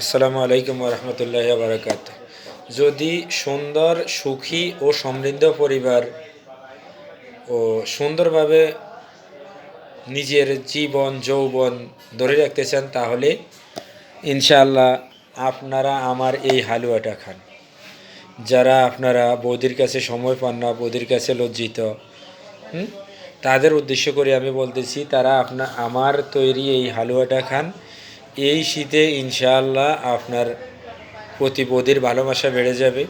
আসসালামু আলাইকুম রহমতুল্লাহ বারাকাত যদি সুন্দর, সুখী ও সমৃদ্ধ পরিবার ও সুন্দরভাবে নিজের জীবন, যৌবন ধরে রাখতে চান, তাহলে ইনশাআল্লাহ আপনারা আমার এই হালুয়াটা খান। যারা আপনারা বৌদির কাছে সময় পান না, বৌদির কাছে লজ্জিত? তাদের উদ্দেশ্য করে আমি বলতেছি, তারা আপনা, আমার তৈরি এই হালুয়াটা খান। এই শীতে ইনশাআল্লাহ আপনার প্রতি বৌদির ভালোবাসা বেড়ে যাবে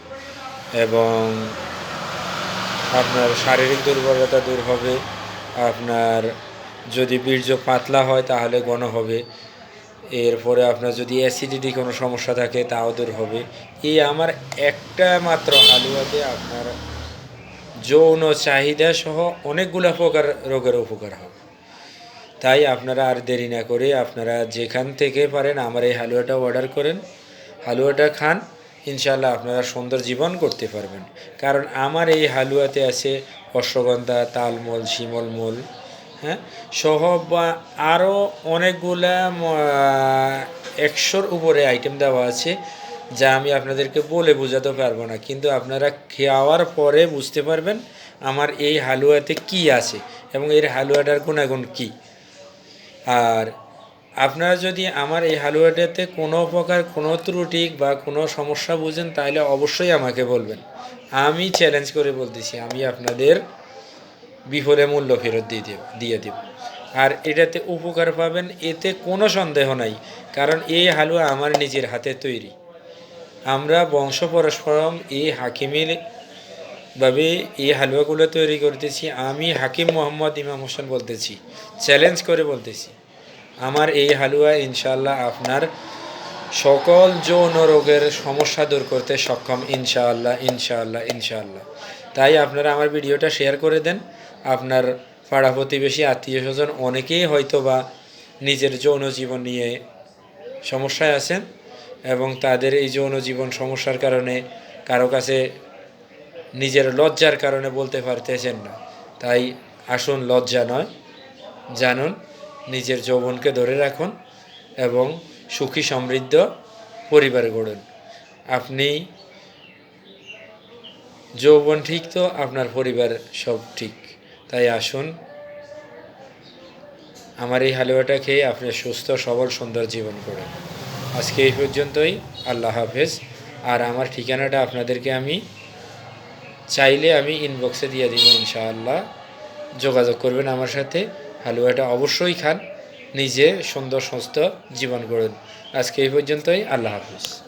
এবং আপনার শারীরিক দুর্বলতা দূর হবে। আপনার যদি বীর্য পাতলা হয় তাহলে গণ হবে। এরপরে আপনার যদি অ্যাসিডিটি কোনো সমস্যা থাকে তাও দূর হবে। এই আমার একটা মাত্র হালুয়াতে আপনার যৌন চাহিদা সহ অনেকগুলো প্রকার রোগের উপকার হবে। তাই আপনারা আর দেরি না করে আপনারা যেখান থেকে পারেন আমার এই হালুয়াটা অর্ডার করেন। হালুয়াটা খান ইনশাল্লাহ আপনারা সুন্দর জীবন করতে পারবেন। কারণ আমার এই হালুয়াতে আছে অশ্বগন্ধা, তালমল, শিমলমল হ্যাঁ? সহ বা আরও অনেকগুলা একশোর উপরে আইটেম দেওয়া আছে, যা আমি আপনাদেরকে বলে বোঝাতে পারব না। কিন্তু আপনারা খাওয়ার পরে বুঝতে পারবেন আমার এই হালুয়াতে কি আছে এবং এর হালুয়াটার গুণাগুণ কী। আর আপনারা যদি আমার এই হালুয়াটাতে কোনো প্রকার কোনো ত্রুটি বা কোনো সমস্যা বুঝেন, তাহলে অবশ্যই আমাকে বলবেন। আমি চ্যালেঞ্জ করে বলতেছি, আমি আপনাদের বিফলে মূল্য ফেরত দিয়ে দেব দিয়ে দেব। আর এটাতে উপকার পাবেন, এতে কোনো সন্দেহ নাই, কারণ এই হালুয়া আমার নিজের হাতে তৈরি। আমরা বংশ পরস্পরম এই হাকিমের ভাবে এই হালুয়াগুলো তৈরি করতেছি, আমি হাকিম মোহাম্মদ ইমাম হোসেন বলতেছি চ্যালেঞ্জ করে বলতেছি। আমার এই হালুয়া ইনশাল্লাহ আপনার সকল যৌন রোগের সমস্যা দূর করতে সক্ষম, ইনশাআল্লাহ ইনশাআল্লাহ ইনশাআল্লাহ। তাই আপনারা আমার ভিডিওটা শেয়ার করে দেন। আপনার পাড়া প্রতিবেশী, আত্মীয় স্বজন অনেকেই হয়তো বা নিজের যৌন জীবন নিয়ে সমস্যায় আছেন এবং তাদের এই যৌন জীবন সমস্যার কারণে কারও কাছে নিজের লজ্জার কারণে বলতে পারতেছেন না। তাই আসুন, লজ্জা নয়, জানুন, নিজের যৌবনকে ধরে রাখুন এবং সুখী, সমৃদ্ধ পরিবার গড়ুন। আপনি যৌবন ঠিক তো, আপনার পরিবার সব ঠিক। তাই আসুন, আমার এই হালুয়াটা খেয়ে আপনি সুস্থ, সবল, সুন্দর জীবন করুন আজকে এই পর্যন্তই। আল্লাহ হাফেজ। আর আমার ঠিকানাটা আপনাদেরকে আমি চাইলে আমি ইনবক্সে দিয়ে দিব ইনশাআল্লাহ। যোগাযোগ করবেন আমার সাথে। হালুয়াটা অবশ্যই খান। নিজে সুন্দর, সুস্থ জীবন করুন আজকে এই পর্যন্তই। আল্লাহ হাফিজ।